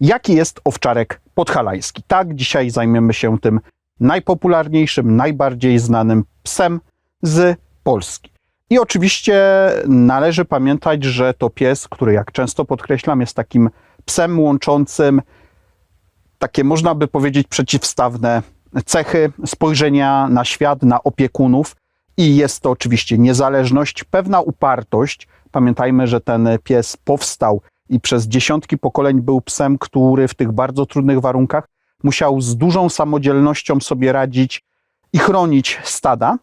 Jaki jest owczarek podhalański? Tak, dzisiaj zajmiemy się tym najpopularniejszym, najbardziej znanym psem z Polski. I oczywiście należy pamiętać, że to pies, który jak często podkreślam, jest takim psem łączącym takie, można by powiedzieć, przeciwstawne cechy spojrzenia na świat, na opiekunów. I jest to oczywiście niezależność, pewna upartość. Pamiętajmy, że ten pies powstał i przez dziesiątki pokoleń był psem, który w tych bardzo trudnych warunkach musiał z dużą samodzielnością sobie radzić i chronić stada,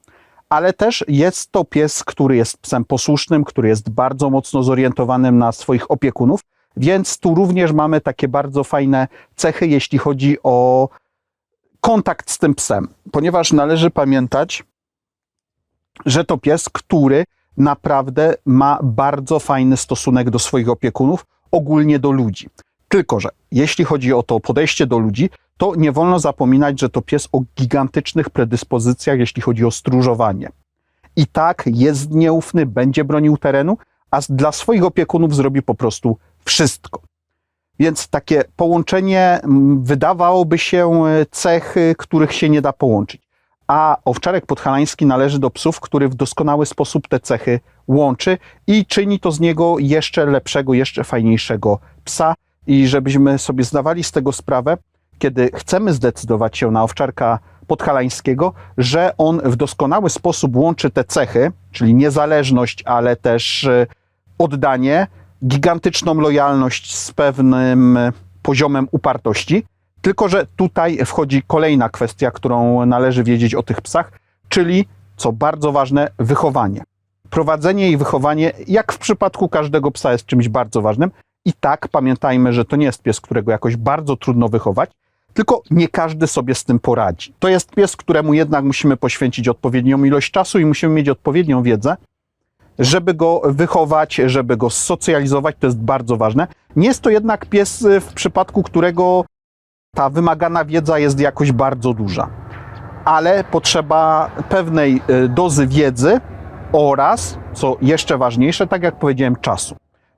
ale też jest to pies, który jest psem posłusznym, który jest bardzo mocno zorientowanym na swoich opiekunów, więc tu również mamy takie bardzo fajne cechy, jeśli chodzi o kontakt z tym psem, ponieważ należy pamiętać, że to pies, który naprawdę ma bardzo fajny stosunek do swoich opiekunów, ogólnie do ludzi. Tylko, że jeśli chodzi o to podejście do ludzi, to nie wolno zapominać, że to pies o gigantycznych predyspozycjach, jeśli chodzi o stróżowanie. I tak jest nieufny, będzie bronił terenu, a dla swoich opiekunów zrobi po prostu wszystko. Więc takie połączenie wydawałoby się e, cechy, których się nie da połączyć. A owczarek podhalański należy do psów, który w doskonały sposób te cechy łączy i czyni to z niego jeszcze lepszego, jeszcze fajniejszego psa. I żebyśmy sobie zdawali z tego sprawę, kiedy chcemy zdecydować się na owczarka podhalańskiego, że on w doskonały sposób łączy te cechy, czyli niezależność, ale też e, oddanie, gigantyczną lojalność z pewnym poziomem upartości. Tylko, że tutaj wchodzi kolejna kwestia, którą należy wiedzieć o tych psach, czyli, co bardzo ważne, wychowanie. Prowadzenie i wychowanie, jak w przypadku każdego psa, jest czymś bardzo ważnym. I tak pamiętajmy, że to nie jest pies, którego jakoś bardzo trudno wychować, tylko nie każdy sobie z tym poradzi. To jest pies, któremu jednak musimy poświęcić odpowiednią ilość czasu i musimy mieć odpowiednią wiedzę, żeby go wychować, żeby go socjalizować. To jest bardzo ważne. Nie jest to jednak pies, y, w przypadku którego ta wymagana wiedza jest jakoś bardzo duża, ale potrzeba pewnej y, dozy wiedzy oraz, co jeszcze ważniejsze, tak jak powiedziałem, czasu.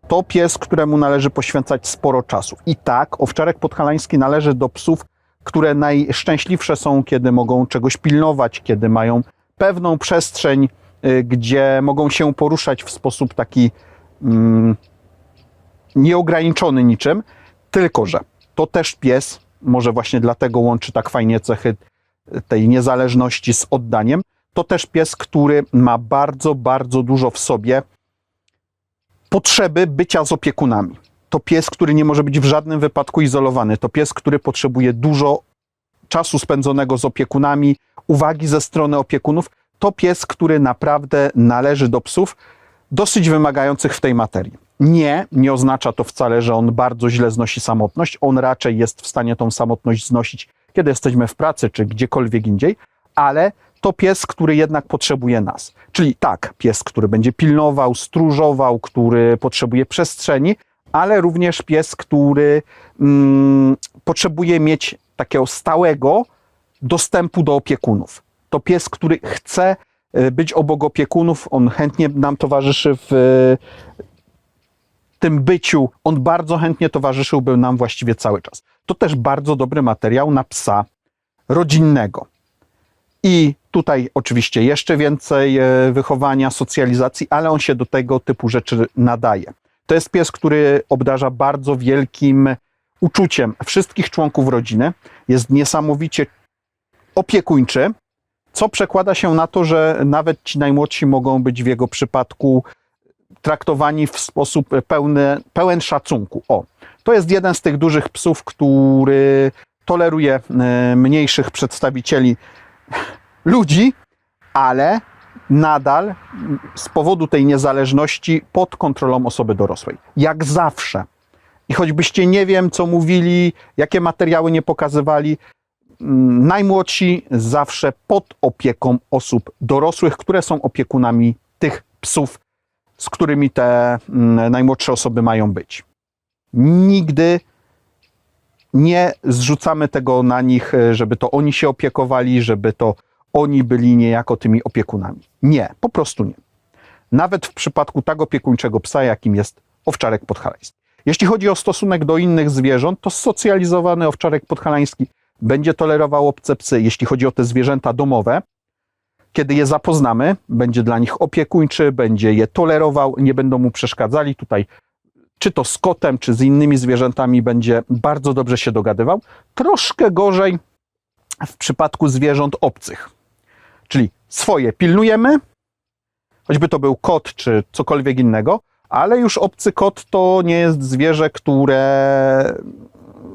To pies, któremu należy poświęcać sporo czasu. I tak, owczarek podhalański należy do psów, które najszczęśliwsze są, kiedy mogą czegoś pilnować, kiedy mają pewną przestrzeń, y, gdzie mogą się poruszać w sposób taki mm, nieograniczony niczym, tylko że to też pies, może właśnie dlatego łączy tak fajnie cechy tej niezależności z oddaniem, to też pies, który ma bardzo, bardzo dużo w sobie potrzeby bycia z opiekunami. To pies, który nie może być w żadnym wypadku izolowany. To pies, który potrzebuje dużo czasu spędzonego z opiekunami, uwagi ze strony opiekunów. To pies, który naprawdę należy do psów dosyć wymagających w tej materii. Nie, nie oznacza to wcale, że on bardzo źle znosi samotność. On raczej jest w stanie tą samotność znosić, kiedy jesteśmy w pracy czy gdziekolwiek indziej, ale to pies, który jednak potrzebuje nas. Czyli tak, pies, który będzie pilnował, stróżował, który potrzebuje przestrzeni, ale również pies, który mm, potrzebuje mieć takiego stałego dostępu do opiekunów. To pies, który chce y, być obok opiekunów, on chętnie nam towarzyszy w tym byciu, on bardzo chętnie towarzyszyłby nam właściwie cały czas. To też bardzo dobry materiał na psa rodzinnego. I tutaj oczywiście jeszcze więcej e, wychowania, socjalizacji, ale on się do tego typu rzeczy nadaje. To jest pies, który obdarza bardzo wielkim uczuciem wszystkich członków rodziny. Jest niesamowicie opiekuńczy, co przekłada się na to, że nawet ci najmłodsi mogą być w jego przypadku traktowani w sposób pełny, pełen szacunku. O, to jest jeden z tych dużych psów, który toleruje e, mniejszych przedstawicieli ludzi, ale nadal z powodu tej niezależności pod kontrolą osoby dorosłej. Jak zawsze. I choćbyście nie wiem, co mówili, jakie materiały nie pokazywali, mm, najmłodsi zawsze pod opieką osób dorosłych, które są opiekunami tych psów, z którymi te mm, najmłodsze osoby mają być. Nigdy nie zrzucamy tego na nich, e, żeby to oni się opiekowali, żeby to oni byli niejako tymi opiekunami. Nie, po prostu nie. Nawet w przypadku tak opiekuńczego psa, jakim jest owczarek podhalański. Jeśli chodzi o stosunek do innych zwierząt, to socjalizowany owczarek podhalański będzie tolerował obce psy. Jeśli chodzi o te zwierzęta domowe, kiedy je zapoznamy, będzie dla nich opiekuńczy, będzie je tolerował, nie będą mu przeszkadzali. Tutaj, czy to z kotem, czy z innymi zwierzętami, będzie bardzo dobrze się dogadywał. Troszkę gorzej w przypadku zwierząt obcych. Czyli swoje pilnujemy, choćby to był kot, czy cokolwiek innego, ale już obcy kot to nie jest zwierzę, które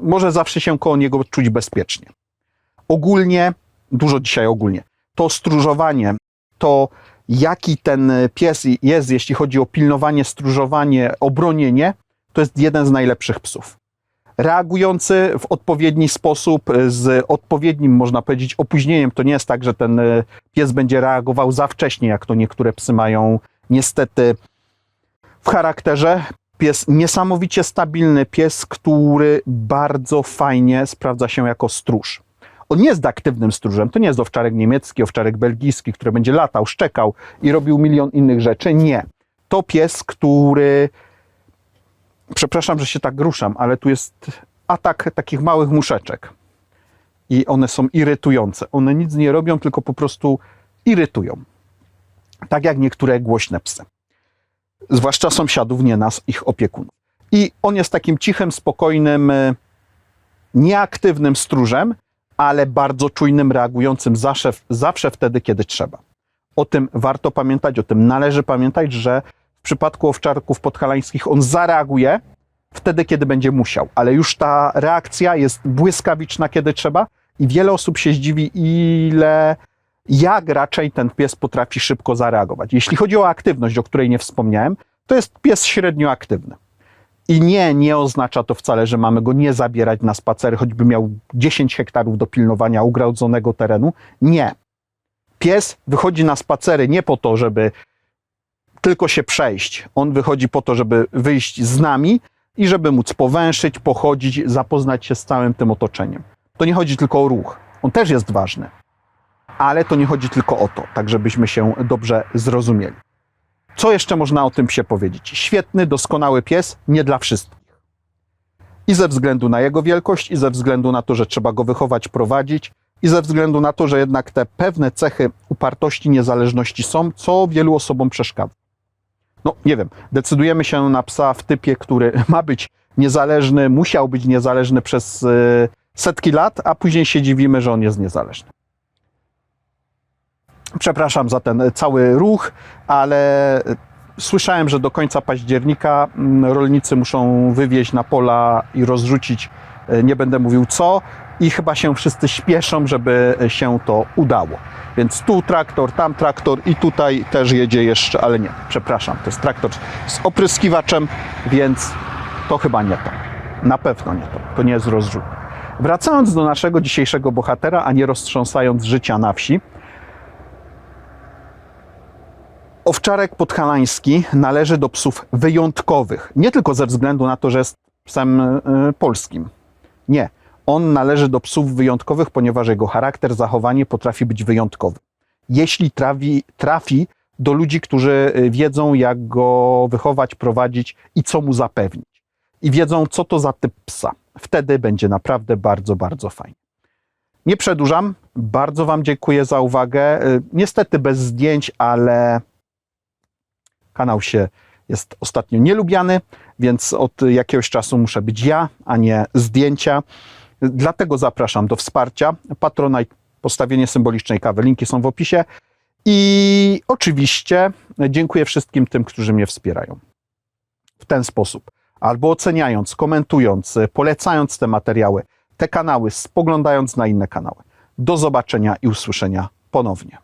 może zawsze się koło niego czuć bezpiecznie. Ogólnie, dużo dzisiaj ogólnie, to stróżowanie, to jaki ten pies jest, jeśli chodzi o pilnowanie, stróżowanie, obronienie, to jest jeden z najlepszych psów. Reagujący w odpowiedni sposób, z odpowiednim, można powiedzieć, opóźnieniem. To nie jest tak, że ten pies będzie reagował za wcześnie, jak to niektóre psy mają niestety w charakterze. Pies niesamowicie stabilny, pies, który bardzo fajnie sprawdza się jako stróż. On nie jest aktywnym stróżem, to nie jest owczarek niemiecki, owczarek belgijski, który będzie latał, szczekał i robił milion innych rzeczy. Nie. To pies, który. Przepraszam, że się tak ruszam, ale tu jest atak takich małych muszeczek. I one są irytujące. One nic nie robią, tylko po prostu irytują. Tak jak niektóre głośne psy zwłaszcza sąsiadów, nie nas, ich opiekunów. I on jest takim cichym, spokojnym, e, nieaktywnym stróżem, ale bardzo czujnym, reagującym zawsze, zawsze wtedy, kiedy trzeba. O tym warto pamiętać, o tym należy pamiętać, że w przypadku owczarków podhalańskich on zareaguje wtedy, kiedy będzie musiał, ale już ta reakcja jest błyskawiczna, kiedy trzeba i wiele osób się zdziwi, ile jak raczej ten pies potrafi szybko zareagować. Jeśli chodzi o aktywność, o której nie wspomniałem, to jest pies średnio aktywny. I nie, nie oznacza to wcale, że mamy go nie zabierać na spacery, choćby miał 10 hektarów do pilnowania ugradzonego terenu. Nie. Pies wychodzi na spacery nie po to, żeby tylko się przejść. On wychodzi po to, żeby wyjść z nami i żeby móc powęszyć, pochodzić, zapoznać się z całym tym otoczeniem. To nie chodzi tylko o ruch. On też jest ważny ale to nie chodzi tylko o to, tak żebyśmy się dobrze zrozumieli. Co jeszcze można o tym psie powiedzieć? Świetny, doskonały pies, nie dla wszystkich. I ze względu na jego wielkość, i ze względu na to, że trzeba go wychować, prowadzić, i ze względu na to, że jednak te pewne cechy upartości, niezależności są, co wielu osobom przeszkadza. No, nie wiem, decydujemy się na psa w typie, który ma być niezależny, musiał być niezależny przez y, setki lat, a później się dziwimy, że on jest niezależny. Przepraszam za ten cały ruch, ale słyszałem, że do końca października mm, rolnicy muszą wywieźć na pola i rozrzucić, e, nie będę mówił co, i chyba się wszyscy śpieszą, żeby się to udało. Więc tu traktor, tam traktor i tutaj też jedzie jeszcze, ale nie, przepraszam, to jest traktor z opryskiwaczem, więc to chyba nie to. Na pewno nie to. To nie jest rozrzut. Wracając do naszego dzisiejszego bohatera, a nie roztrząsając życia na wsi, Owczarek podhalański należy do psów wyjątkowych. Nie tylko ze względu na to, że jest psem y, polskim. Nie. On należy do psów wyjątkowych, ponieważ jego charakter, zachowanie potrafi być wyjątkowy. Jeśli trafi, trafi do ludzi, którzy e, wiedzą, jak go wychować, prowadzić i co mu zapewnić. I wiedzą, co to za typ psa. Wtedy będzie naprawdę bardzo, bardzo fajnie. Nie przedłużam. Bardzo Wam dziękuję za uwagę. Niestety bez zdjęć, ale Kanał się jest ostatnio nielubiany, więc od jakiegoś czasu muszę być ja, a nie zdjęcia. Dlatego zapraszam do wsparcia. Patronite, postawienie symbolicznej kawy, linki są w opisie. I oczywiście dziękuję wszystkim tym, którzy mnie wspierają. W ten sposób. Albo oceniając, komentując, polecając te materiały, te kanały, spoglądając na inne kanały. Do zobaczenia i usłyszenia ponownie.